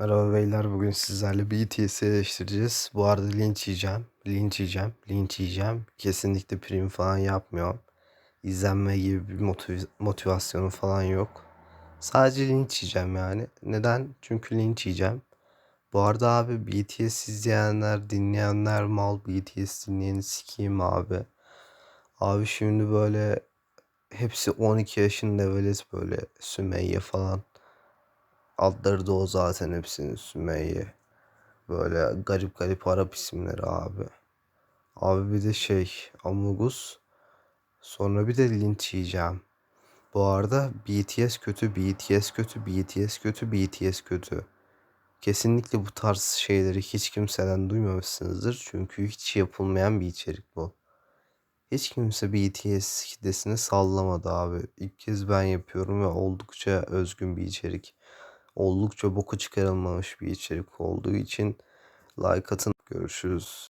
Merhaba beyler bugün sizlerle BTS'i eleştireceğiz. Bu arada linç yiyeceğim. Linç yiyeceğim. Linç yiyeceğim. Kesinlikle prim falan yapmıyorum. İzlenme gibi bir motiv- motivasyonum falan yok. Sadece linç yiyeceğim yani. Neden? Çünkü linç yiyeceğim. Bu arada abi BTS izleyenler, dinleyenler mal BTS dinleyeni sikeyim abi. Abi şimdi böyle hepsi 12 yaşında velet böyle Sümeyye falan. Adları da o zaten hepsinin Sümeyye. Böyle garip garip Arap isimleri abi. Abi bir de şey Amugus. Sonra bir de linç yiyeceğim. Bu arada BTS kötü, BTS kötü, BTS kötü, BTS kötü. Kesinlikle bu tarz şeyleri hiç kimseden duymamışsınızdır. Çünkü hiç yapılmayan bir içerik bu. Hiç kimse BTS kitlesini sallamadı abi. İlk kez ben yapıyorum ve oldukça özgün bir içerik. Oldukça boku çıkarılmamış bir içerik olduğu için like atın. Görüşürüz.